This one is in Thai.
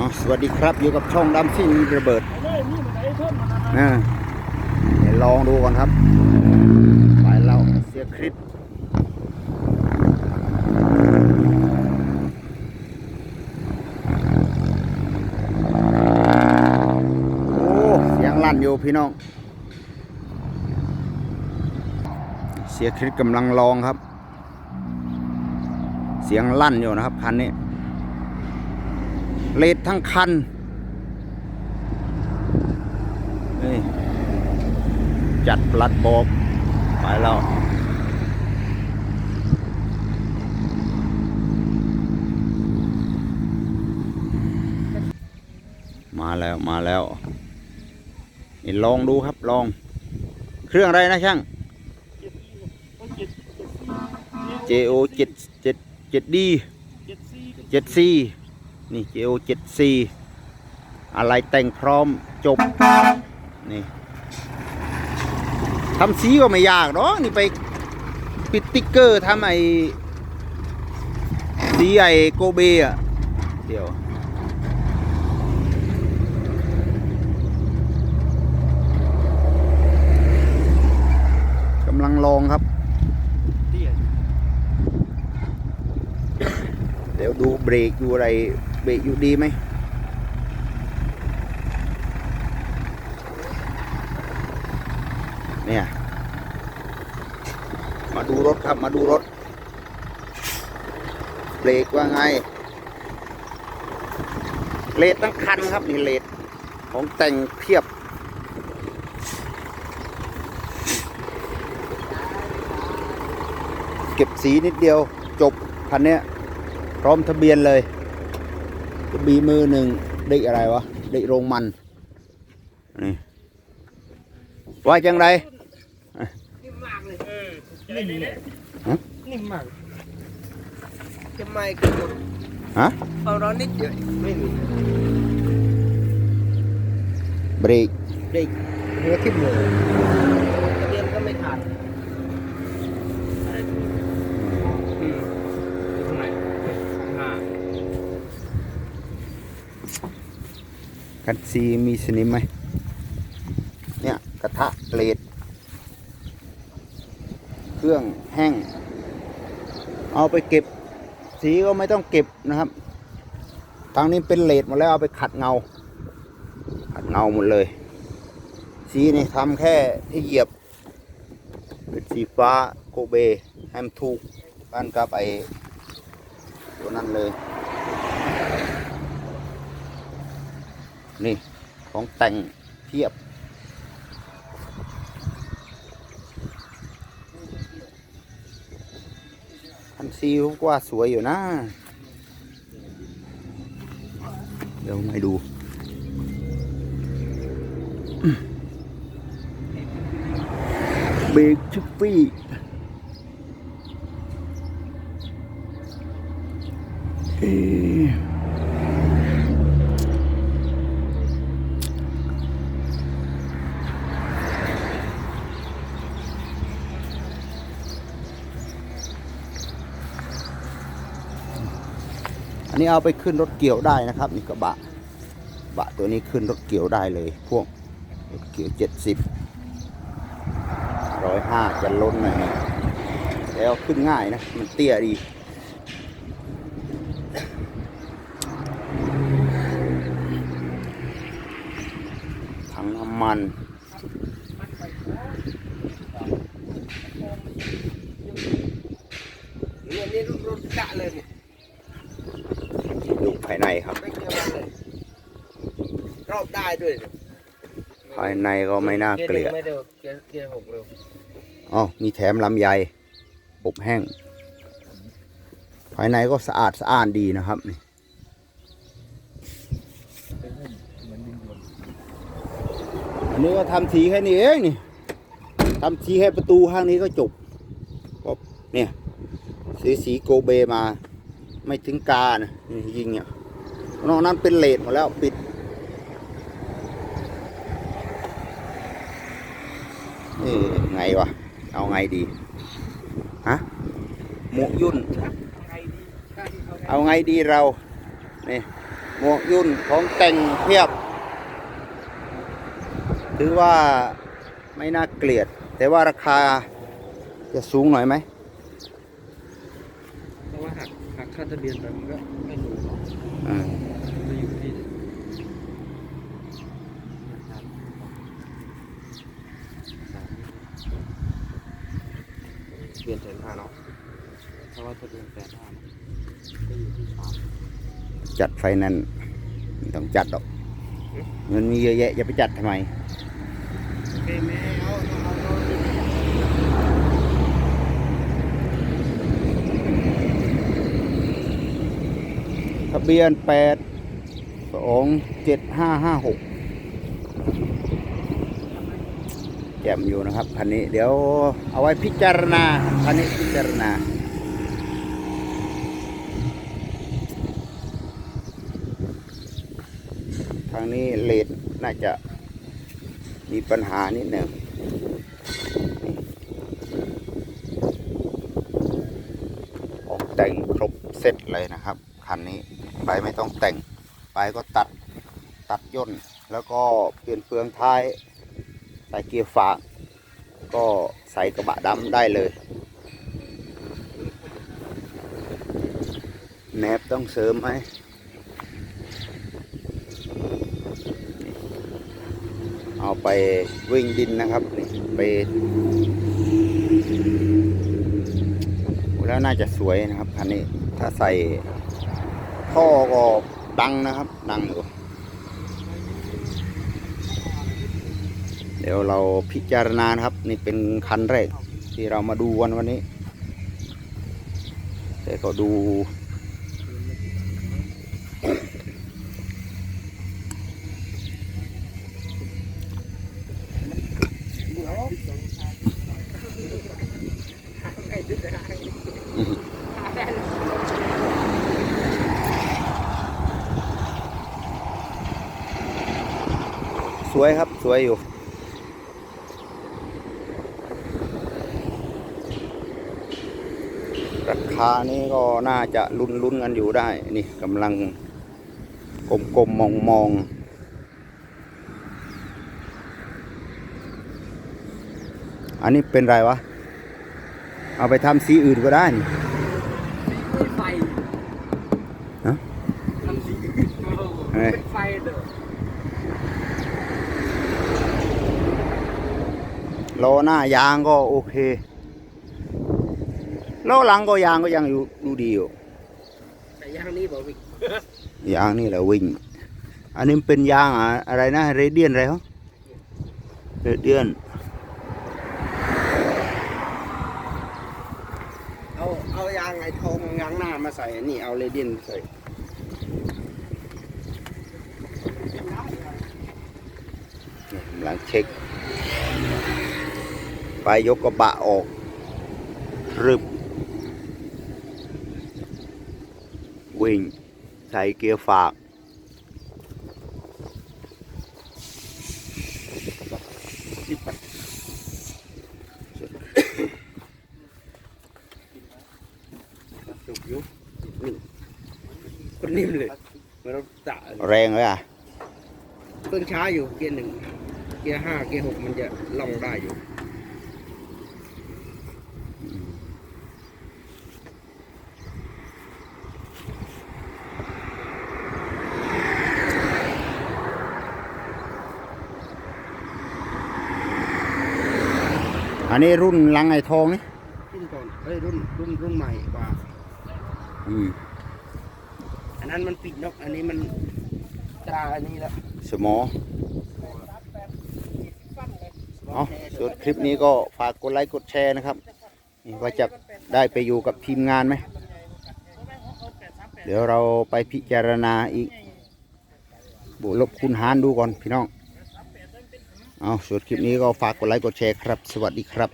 สวัสดีครับอยู่กับช่องดำซิ่งระเบิดนี่มันไอ้เพิ่มมันนะลองดูก่อนครับ ไปเราเสียคลิปโอ้เสียงลั่นอยู่พี่น้อง เสียคลิปกำลังลองครับ เสียงลั่นอยู่นะครับคันนี้ เลดทั้งคันนี่จัดปลัดบอกไปแล้วมาแล้วมาแล้วนี่ลองดูครับลอง เครื่องอะไรนะช่าง JO เจ็ดซี นี่เกลเจ็ดสีอะไรแต่งพร้อมจบ นี่ทำสีก็ไม่ยากเนาะนี่ไปปิดติ๊กเกอร์ทำไอสีไอโกเบอะ เดี๋ยวกำลังลองครับ เดี๋ยวดูเบรกดูอะไร เบรกอยู่ดีไหมเนี่ยมาดูรถครับ มาดูรถ เบรกว่าไง เลดตั้งคันครับ นี่เลดของแต่งเพียบเก็บสีนิดเดียวจบคันเนี้ยพร้อมทะเบียนเลย กระบีมือหนึ่งเด็กอะไรวะเด็กโรงมันนี่ว่าจังไรนิ่มมากเลยเออนิ่มเลยฮะนิ่มมากจะไม่คือฮะความร้อนนิดเดียวไม่มีเบรกเด็กเรือขึ้นเลยทะเบียนก็ไม่ขาดอืมอยู่ตรงไหนห้าันซีมีสนิมไหมเนี่ยกระทะเลดเครื่องแห้ง เอาไปเก็บ สีก็ไม่ต้องเก็บนะครับทางนี้เป็นเลดหมดแล้วเอาไปขัดเงา ขัดเงาหมดเลย สีนี่ทำแค่ที่เหยียบ เป็นสีฟ้าโกเบให้มันถูกกันกับไอตัวนั้นเลย นี่ ของแต่งเทียบ คันซีผมว่าสวยอยู่นะ เดี๋ยวให้ดูเบรกชิปปี้ นี้เอาไปขึ้นรถเกี่ยวได้นะครับนี่กระบะกระบะตัวนี้ขึ้นรถเกี่ยวได้เลย พวกรถเกี่ยวเจ็ดสิบร้อยห้าจะล้นหน่อยนะแล้วขึ้นง่ายนะ มันเตี้ยดีถังน้ำมันเนี่ยนี่รถรถกะเลยเนี่ย ดูภายในครับ รอบได้ด้วยภายในก็ไม่น่าเกลียดไม่เร็วเกียร์หกเร็วอ๋อมีแถมลำไยอบแห้ง ภายในก็สะอาดสะอ้านดีนะครับนี่อันนี้ก็ทำสีแค่นี้เองนี่ทำสีแค่ประตูข้างนี้ก็จบก็เนี่ยสีสีโกเบมา ไม่ถึงกานะนี่ยิงเนี่ยนอกนั้นเป็นเลดหมดแล้วปิดนี่ไงวะ เอาไงดี ฮะหมวกยุ่นเขาเอาไงดีเรานี่หมวกยุ่นของแต่งเพียบ ถือว่าไม่น่าเกลียด แต่ว่าราคาจะสูงหน่อยไหม เพราะว่าหักหักค่าทะเบียนไปมันก็ไม่รู้เนาะอ่าจะอยู่ที่เปลี่ยนแสนห้าเนาะเพราะว่าทะเบียนแสนห้าก็อยู่ที่สามจัดไฟแนั้นซ์ไม่ต้องจัดหรอกเงินมีเยอะแยะจะไปจัดทำไม โอเคแม่เอาเอาเอา ทะเบียนแปดสองเจ็ดห้าห้าหกแจ่มอยู่นะครับคันนี้เดี๋ยวเอาไว้พิจารณาคันนี้พิจารณาทางนี้เลดน่าจะมีปัญหานิดหนึ่งออกแต่งครบเสร็จเลยนะครับ คันนี้ ไปไม่ต้องแต่งไปก็ตัดตัดย่น แล้วก็เปลี่ยนเฟืองท้ายใส่เกียร์ฝากก็ใส่กระบะดำได้เลยแนบต้องเสริมไหมเอาไปวิ่งดินนะครับไปแล้วน่าจะสวยนะครับคันนี้ถ้าใส่ ท่อก็ดังนะครับ ดังอยู่เดี๋ยวเราพิจารณานครับ นี่เป็นคันแรกที่เรามาดูวันวันนี้แต่ก็ดู วยครับ สวยอยู่ ราคานี้ก็น่าจะลุ้นลุ้นๆกันอยู่ได้ นี่กำลังกลมกลมมองมองๆอันนี้เป็นไรวะ เอาไปทำสีอื่นก็ได้นี่ไฟฮะทำสีเฮ้ยเป็นไฟเด้อ ล้อหน้ายางก็โอเคล้อหลังก็ยางก็ยังอยู่ดูดีอยู่แต่ยางนี้บอกวิยางนี่แหละวิ่ง อันนี้มันเป็นยางอะอะไรนะเรเดียนอะไรเหรอเรเดียนเอาเอายางไอ้ทองยางหน้ามาใส่นี่เอาเรเดียนใส่กำลังเช็คไป ยกกระบะออกรึบวิ่งใส่เกียร์ฝากสิบปัดสุกอยุนิ่มคนนิ่มเลยเหมือนเราตะเลยแรงเลยอะเครื่องช้าอยู่เกียร์หนึ่งเกียร์ห้าเกียร์หกมันจะล่องได้อยู่ อันนี้รุ่นลังไอทองนี่รุ่นก่อนเอ้ยรุ่นรุ่นรุ่นใหม่กว่า อืมอันนั้นมันปิดนกอันนี้มันตราอันนี้แล้วสมอเอาส่วนคลิปนี้ก็ฝากกดไลค์กดแชร์นะครับนี่ว่าจะได้ไปอยู่กับทีมงานไหม เดี๋ยวเราไปพิจารณาอีกบวกลบคูณหารดูก่อนพี่น้อง เอาส่วนคลิปนี้ก็ฝากกดไลค์กดแชร์ครับ สวัสดีครับ